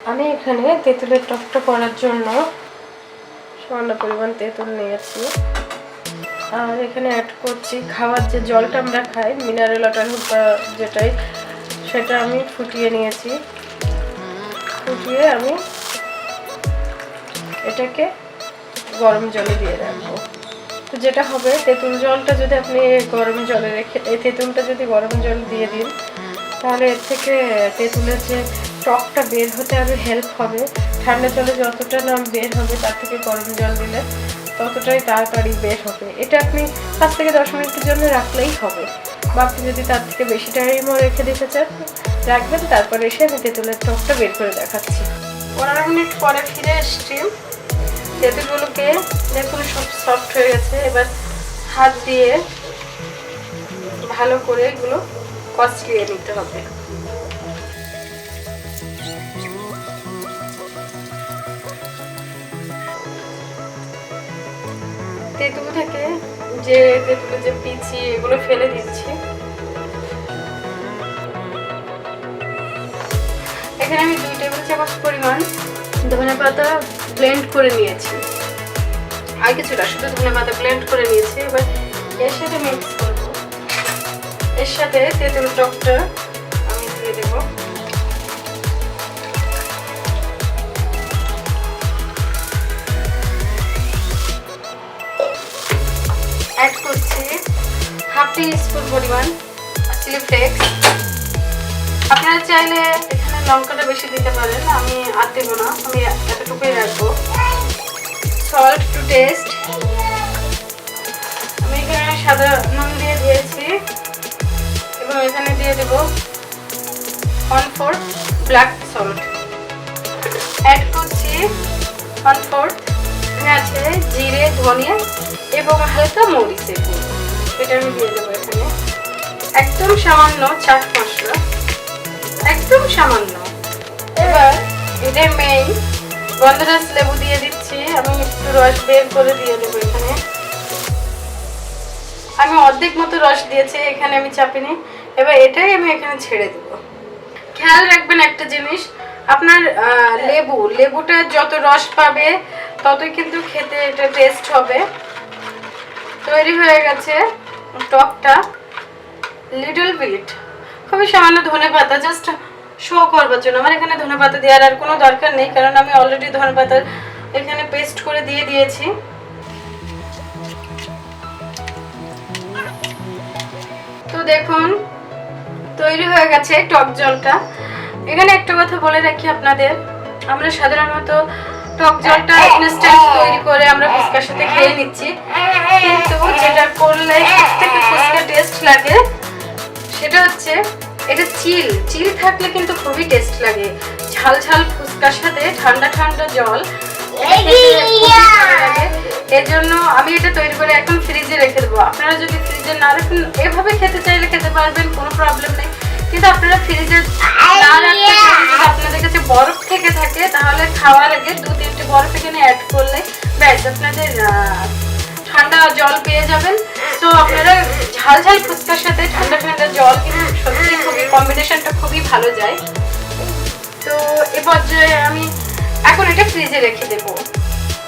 আমি এখানে তেঁতুলের টকটা করার জন্য সামান্য পরিমাণ তেঁতুল নিয়েছি আর এখানে অ্যাড করছি খাওয়ার যে জলটা আমরা খাই মিনারেল ওয়াটার বা যেটাই, সেটা আমি ফুটিয়ে নিয়েছি। ফুটিয়ে আমি এটাকে গরম জলে দিয়ে রাখব। তো যেটা হবে, তেঁতুল জলটা যদি আপনি গরম জলে রেখে, এই তেঁতুলটা যদি গরম জল দিয়ে দিন, তাহলে এর থেকে তেঁতুলের যে টকটা বের হতে আরও হেল্প হবে। ঠান্ডা জলে যতটা না বের হবে, তার থেকে গরম জল দিলে ততটাই তাড়াতাড়ি বের হবে। এটা আপনি পাঁচ থেকে দশ মিনিটের জন্য রাখলেই হবে। বা আপনি যদি তার থেকে বেশি টাইমও রেখে দিতে চান, রাখবেন, তারপরে এসে আমি তেঁতুলের টকটা বের করে দেখাচ্ছি। পনেরো মিনিট পরে ফিরে এসছি। তেঁতুলগুলোকে দেখুন, সব সফট হয়ে গেছে। এবার হাত দিয়ে ভালো করে এগুলো কচলিয়ে নিতে হবে। তেঁতুল থেকে? যে তেঁতুলের যে পিচি এগুলো ফেলে দিচ্ছি। এখানে আমি দুই টেবিল চামচ পরিমাণ ধনে পাতা ব্লেন্ড করে নিয়েছি। আর কিছুটা শুধু ধনে পাতা ব্লেন্ড করে নিয়েছি। এবার এর সাথে মিক্স করব। এর সাথে তেঁতুল টকটা স্পুন পরিমাণ চিলি ফ্লেক্স আপনারা চাইলে এখানে লঙ্কাটা বেশি দিতে পারেন, আমি আর দেবো না, আমি এতটুকুই রাখব। সল্ট টু টেস্ট আমি এখানে সাদা নুন দিয়ে দিয়েছি এবং এখানে দিয়ে দেব one fourth black salt add করছি ওয়ান ফোর্থ এখানে আছে জিরে, ধনিয়া এবং হালকা মরিচের গুঁড়ো। এটা আমি দিয়ে দেবো এখানে। একদম সামান্য চাট মশলা। একদম সামান্য। এবার এটা মেইন গন্ধরাজ লেবু দিয়ে দিচ্ছি আমি একটু রস বের করে দিয়ে দেবো এখানে। আমি অর্ধেক মতো রস দিয়েছি, এখানে আমি চাপিনি। এবার এটাই আমি এখানে ছেড়ে দেবো। খেয়াল রাখবেন একটা জিনিস, আপনার লেবু, লেবুটা যত রস পাবে, ততই কিন্তু খেতে এটা টেস্ট হবে। তৈরি হয়ে গেছে। টকটা লিটল বিট খুবই সামান্য ধনে পাতা জাস্ট শো করবার জন্য। আমার এখানে ধনে পাতা দেওয়ার আর কোনো দরকার নেই কারণ আমি অলরেডি ধনে পাতা এখানে পেস্ট করে দিয়ে দিয়েছি। তো দেখুন তৈরি হয়ে গেছে টক জলটা। এখানে একটা কথা বলে রাখি আপনাদের আমরা সাধারণত টক জলটা ইনস্ট্যান্ট তৈরি করে আমরা ফুচকার সাথে খেয়ে নিচ্ছি। কিন্তু যেটা করলে থেকে ফুচকা টেস্ট লাগে সেটা হচ্ছে এটা চিল। চিল থাকলে কিন্তু খুবই টেস্ট লাগে। ঝাল ঝাল ফুচকার সাথে ঠান্ডা ঠান্ডা জল। এর জন্য আমি এটা তৈরি করে এখন ফ্রিজে রেখে দেবো। আপনারা যদি ফ্রিজে না রাখেন এভাবে খেতে চাইলে খেতে পারবেন কোনো প্রবলেম নেই। কিন্তু আপনারা ফ্রিজে না রাখতে আপনাদের কাছে বরফ থেকে থাকে তাহলে খাওয়ার আগে দু তিনটে বরফ এখানে অ্যাড করলে ব্যাস আপনাদের ঠান্ডা জল পেয়ে যাবেন। তো আপনারা ঝাল ঝাল ফুচকার সাথে ঠান্ডা ঠান্ডা জল কিন্তু সত্যি খুবই কম্বিনেশনটা খুবই ভালো যায়। তো এ পর্যায়ে আমি এখন এটা ফ্রিজে রেখে দেবো।